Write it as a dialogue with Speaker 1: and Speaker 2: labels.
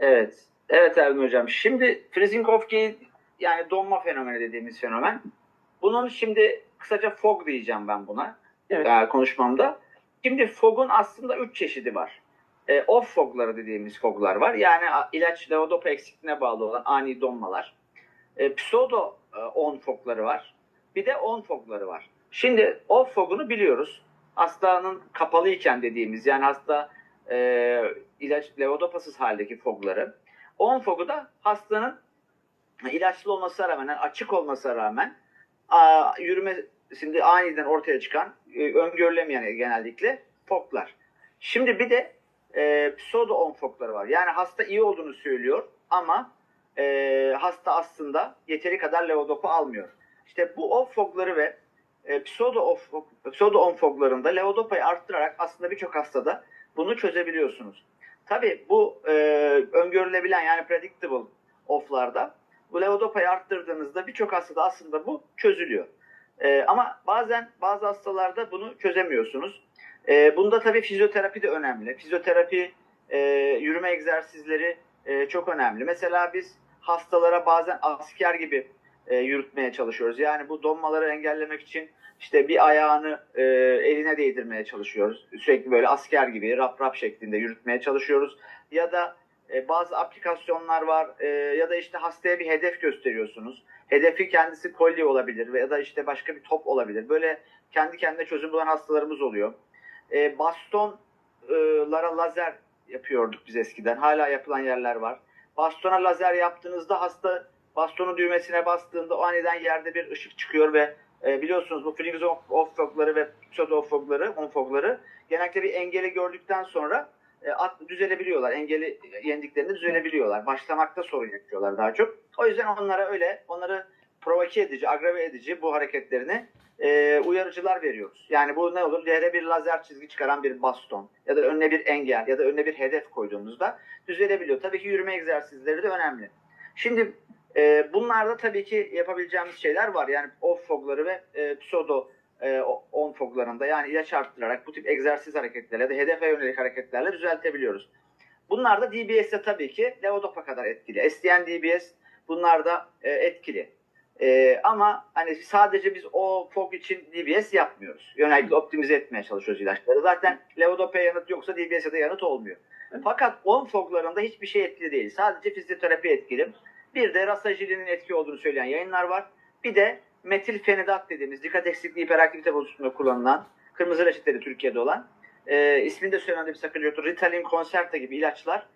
Speaker 1: Evet. Evet Ergun Hocam. Şimdi gate yani donma fenomeni dediğimiz fenomen. Bunun şimdi kısaca fog diyeceğim ben buna
Speaker 2: Evet.
Speaker 1: e, konuşmamda. Şimdi fog'un aslında üç çeşidi var. E, off fogları dediğimiz foglar var. Yani ilaç levodopa eksikliğine bağlı olan ani donmalar. E, pseudo e, on fogları var. Bir de on fogları var. Şimdi off fogunu biliyoruz. Hastanın kapalıyken dediğimiz yani hasta e, ilaç levodopasız haldeki fogları. On fogu da hastanın ilaçlı olmasına rağmen, yani açık olmasına rağmen a, yürümesinde aniden ortaya çıkan, e, öngörülemeyen genellikle foglar. Şimdi bir de e, pseudo on fogları var. Yani hasta iyi olduğunu söylüyor ama e, hasta aslında yeteri kadar levodopa almıyor. İşte bu off fogları ve e, pseudo, off, pseudo on foglarında levodopayı arttırarak aslında birçok hastada bunu çözebiliyorsunuz. Tabii bu e, öngörülebilen yani predictable off'larda bu levodopayı arttırdığınızda birçok hastada aslında bu çözülüyor. E, ama bazen bazı hastalarda bunu çözemiyorsunuz. E, bunda tabii fizyoterapi de önemli. Fizyoterapi, e, yürüme egzersizleri e, çok önemli. Mesela biz hastalara bazen asker gibi e, yürütmeye çalışıyoruz. Yani bu donmaları engellemek için işte bir ayağını e, eline değdirmeye çalışıyoruz. Sürekli böyle asker gibi rap rap şeklinde yürütmeye çalışıyoruz. Ya da e, bazı aplikasyonlar var e, ya da işte hastaya bir hedef gösteriyorsunuz. Hedefi kendisi kolye olabilir ya da işte başka bir top olabilir. Böyle kendi kendine çözüm bulan hastalarımız oluyor. E, bastonlara lazer yapıyorduk biz eskiden. Hala yapılan yerler var. Bastona lazer yaptığınızda hasta bastonun düğmesine bastığında o aniden yerde bir ışık çıkıyor ve e, biliyorsunuz bu flings off, off fogları ve pseudo off fogları, on fogları genellikle bir engeli gördükten sonra e, at, düzelebiliyorlar. Engeli yendiklerinde düzelebiliyorlar. Başlamakta sorun yaşıyorlar daha çok. O yüzden onlara öyle, onları provoke edici, agrave edici bu hareketlerini e, uyarıcılar veriyoruz. Yani bu ne olur? Yere bir lazer çizgi çıkaran bir baston ya da önüne bir engel ya da önüne bir hedef koyduğumuzda düzelebiliyor. Tabii ki yürüme egzersizleri de önemli. Şimdi e, bunlarda tabii ki yapabileceğimiz şeyler var. Yani off fogları ve e, pseudo e, on foglarında yani ilaç arttırarak bu tip egzersiz hareketlerle ya da hedefe yönelik hareketlerle düzeltebiliyoruz. Bunlar da DBS'de tabii ki levodopa kadar etkili. SDN DBS bunlar da e, etkili. E, ama hani sadece biz o fog için DBS yapmıyoruz. Yönelikle optimize etmeye çalışıyoruz ilaçları. Zaten levodopaya yanıt yoksa DBS'e de yanıt olmuyor. Fakat on foglarında hiçbir şey etkili değil. Sadece fizyoterapi etkili. Bir de rasajilinin etki olduğunu söyleyen yayınlar var. Bir de metilfenidat dediğimiz dikkat eksikliği hiperaktivite bozukluğunda kullanılan kırmızı reçeteli Türkiye'de olan e, ismini de söylemede bir sakınca yoktur. Ritalin, Concerta gibi ilaçlar